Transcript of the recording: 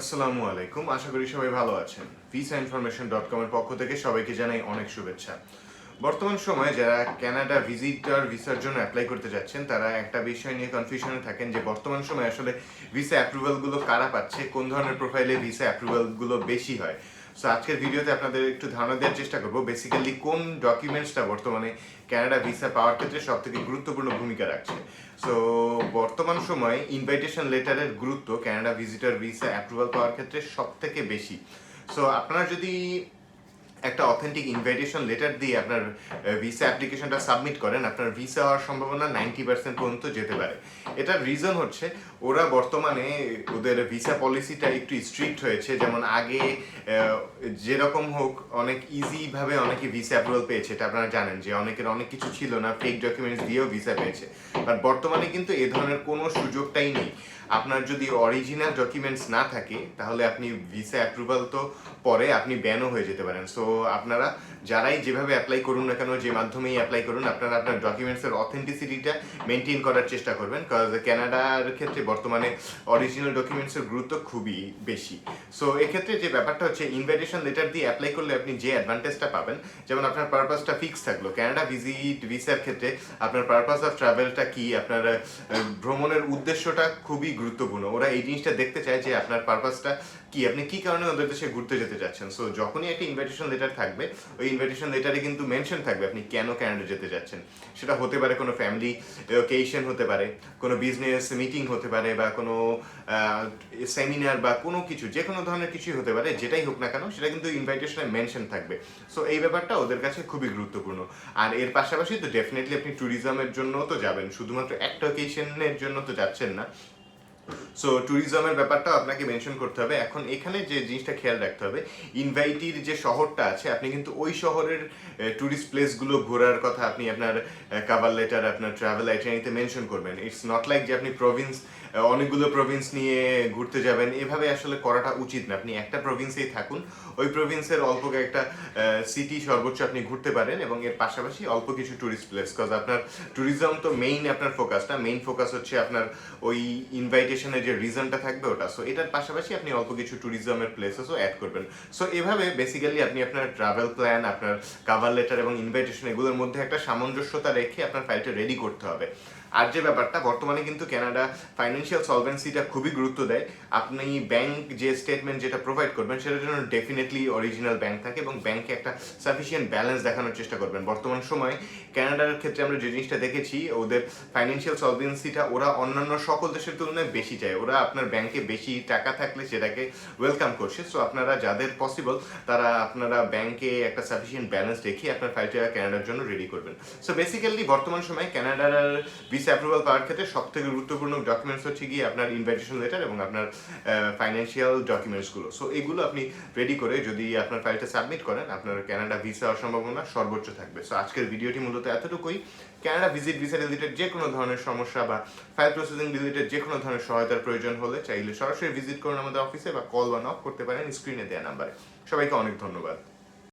আসসালামু আলাইকুম। আশা করি সবাই ভালো আছেন। ভিসা ইনফরমেশন ডট কমের পক্ষ থেকে সবাইকে জানাই অনেক শুভেচ্ছা। বর্তমান সময়ে যারা ক্যানাডা ভিজিটর ভিসার জন্য অ্যাপ্লাই করতে যাচ্ছেন, তারা একটা বিষয় নিয়ে কনফিউশনে থাকেন যে বর্তমান সময়ে আসলে ভিসা অ্যাপ্রুভালগুলো কারা পাচ্ছে, কোন ধরনের প্রোফাইলে ভিসা অ্যাপ্রুভালগুলো বেশি হয়। সো আজকের ভিডিওতে আপনাদের একটু ধারণা দেওয়ার চেষ্টা করব। বেসিক্যালি কোন ডকুমেন্টসটা বর্তমানে ক্যানাডা ভিসা পাওয়ার ক্ষেত্রে সব থেকে গুরুত্বপূর্ণ ভূমিকা রাখছে? সো বর্তমান সময়ে ইনভাইটেশন লেটারের গুরুত্ব ক্যানাডা ভিজিটার ভিসা অ্যাপ্রুভাল পাওয়ার ক্ষেত্রে সব থেকে বেশি। সো আপনারা যদি একটা অথেন্টিক ইনভাইটেশন লেটার দিয়ে আপনার ভিসা অ্যাপ্লিকেশনটা সাবমিট করেন। আপনার ভিসা হওয়ার সম্ভাবনা নাইনটি পার্সেন্ট পর্যন্ত যেতে পারে। এটার রিজন হচ্ছে, ওরা বর্তমানে ওদের ভিসা পলিসিটা একটু স্ট্রিক্ট হয়েছে। যেমন আগে যেরকম হোক, অনেক ইজিভাবে অনেকে ভিসা অ্যাপ্রুভাল পেয়েছে। এটা আপনারা জানেন যে অনেকের অনেক কিছু ছিল না ফেক ডকুমেন্টস দিয়েও ভিসা পেয়েছে। বাট বর্তমানে কিন্তু এ ধরনের কোনো সুযোগটাই নেই। আপনার যদি অরিজিনাল ডকুমেন্টস না থাকে, তাহলে আপনি ভিসা অ্যাপ্রুভাল তো পরে আপনি ব্যানও হয়ে যেতে পারেন। সো আপনারা যারাই যেভাবে অ্যাপ্লাই করুন না কেন, যে মাধ্যমেই অ্যাপ্লাই করুন, আপনারা আপনার ডকুমেন্টসের অথেন্টিসিটিটা মেনটেন করার চেষ্টা করবেন, কারণ ক্যানাডার ক্ষেত্রে বর্তমানে অরিজিনাল ডকুমেন্টসের গুরুত্ব খুবই বেশি। সো এক্ষেত্রে যে ব্যাপারটা হচ্ছে ইনভাইটেশন লেটার দিয়ে অ্যাপ্লাই করলে আপনি যে অ্যাডভান্টেজটা পাবেন, যেমন আপনার পারপাসটা ফিক্স থাকল ক্যানাডা ভিজিট ভিসার ক্ষেত্রে আপনার পারপাস অফ ট্রাভেলটা কি, আপনার ভ্রমণের উদ্দেশ্যটা খুবই গুরুত্বপূর্ণ। ওরা এই জিনিসটা দেখতে চায় যে আপনার পারপাসটা কি, আপনি কি কারণে ওদের দেশে ঘুরতে যেতে যাচ্ছেন সো যখনই একটা ইনভাইটেশন লেটার থাকবে, ওই ইনভাইটেশন লেটারে কিন্তু মেনশন থাকবে আপনি কেন ক্যানাডা যেতে যাচ্ছেন। সেটা হতে পারে কোনো ফ্যামিলি ওকেশন হতে পারে, কোনো বিজনেস মিটিং হতে পারে বা কোনো সেমিনার বা কোনো কিছু যে কোনো ধরনের কিছুই হতে পারে, যেটাই হোক না কেন, সেটা কিন্তু ইনভাইটেশনে মেনশন থাকবে। সো এই ব্যাপারটা ওদের কাছে খুবই গুরুত্বপূর্ণ। আর এর পাশাপাশি তো ডেফিনেটলি আপনি ট্যুরিজমের জন্য তো যাবেন, শুধুমাত্র একটা ওকেশনের জন্য তো যাচ্ছেন না। সো ট্যুরিজমের ব্যাপারটা আপনাকে মেনশন করতে হবে। এখন এখানে যে জিনিসটা খেয়াল রাখতে হবে ইনভাইটির যে শহরটা আছে, আপনি কিন্তু ওই শহরের ট্যুরিস্ট প্লেসগুলো ঘোরার কথা আপনি আপনার কাভার লেটার আপনার ট্রাভেল আইটারিতে মেনশন করবেন। ইটস নট লাইক যে আপনি প্রভিন্স অনেকগুলো প্রভিন্স নিয়ে ঘুরতে যাবেন। এভাবে আসলে করাটা উচিত না। আপনি একটা প্রভিন্সেই থাকুন। ওই প্রভিন্সের অল্প একটা সিটি সর্বোচ্চ আপনি ঘুরতে পারেন এবং এর পাশাপাশি অল্প কিছু ট্যুরিস্ট প্লেস কজ আপনার ট্যুরিজম তো মেইন আপনার ফোকাসটা মেইন ফোকাস হচ্ছে আপনার ওই ইনভাইটেশনের যে রিজনটা থাকবে ওটা। সো এটার পাশাপাশি আপনি অল্প কিছু ট্যুরিজমের প্লেসেসও অ্যাড করবেন। সো এভাবে বেসিক্যালি আপনি আপনার ট্রাভেল প্ল্যান আপনার কাভার লেটার এবং ইনভাইটেশন এগুলোর মধ্যে একটা সামঞ্জস্যতা রেখে আপনার ফাইলটা রেডি করতে হবে। আর যে ব্যাপারটা, বর্তমানে কিন্তু কানাডা ফাইন্যান্সিয়াল সলভেন্সিটা খুবই গুরুত্ব দেয়। আপনি ব্যাংক যে স্টেটমেন্ট যেটা প্রোভাইড করবেন, সেটার জন্য ডেফিনেটলি অরিজিনাল ব্যাংক থাকে এবং ব্যাংকে একটা সাফিসিয়েন্ট ব্যালেন্স দেখানোর চেষ্টা করবেন। বর্তমান সময়ে কানাডার ক্ষেত্রে আমরা যে জিনিসটা দেখেছি, ওদের ফাইন্যান্সিয়াল সলভেন্সিটা ওরা অন্যান্য সকল দেশের তুলনায় বেশি চায়। ওরা আপনার ব্যাংকে বেশি টাকা থাকলে সেটাকে ওয়েলকাম করছে। সো আপনারা যাদের পসিবল তারা আপনারা ব্যাংকে একটা সাফিসিয়েন্ট ব্যালেন্স রেখে আপনার ফাইলটা কানাডার জন্য রেডি করবেন। সো বেসিক্যালি বর্তমান সময়ে কানাডার ভিসা অ্যাপ্রুভাল পাওয়ার ক্ষেত্রে সব থেকে গুরুত্বপূর্ণ ডকুমেন্টস হচ্ছে গিয়ে আপনার ইনভাইটেশন লেটার এবং আপনার ফাইন্যান্সিয়াল ডকুমেন্টসগুলো সো এগুলো আপনি রেডি করে যদি আপনার ফাইলটা সাবমিট করেন, আপনার কানাডা ভিসা হওয়ার সম্ভাবনা সর্বোচ্চ থাকবে। সো আজকের ভিডিওটি মূলত এতটুকুই। ক্যানাডা ভিজিট ভিসা রিলেটেড যে কোনো ধরনের সমস্যা বা ফাইল প্রসেসিং রিলেটেড যে কোনো ধরনের সহায়তার প্রয়োজন হলে চাইলে সরাসরি ভিজিট করুন আমাদের অফিসে বা কল বা নক করতে পারেন স্ক্রিনে দেওয়া নাম্বারে সবাইকে অনেক ধন্যবাদ।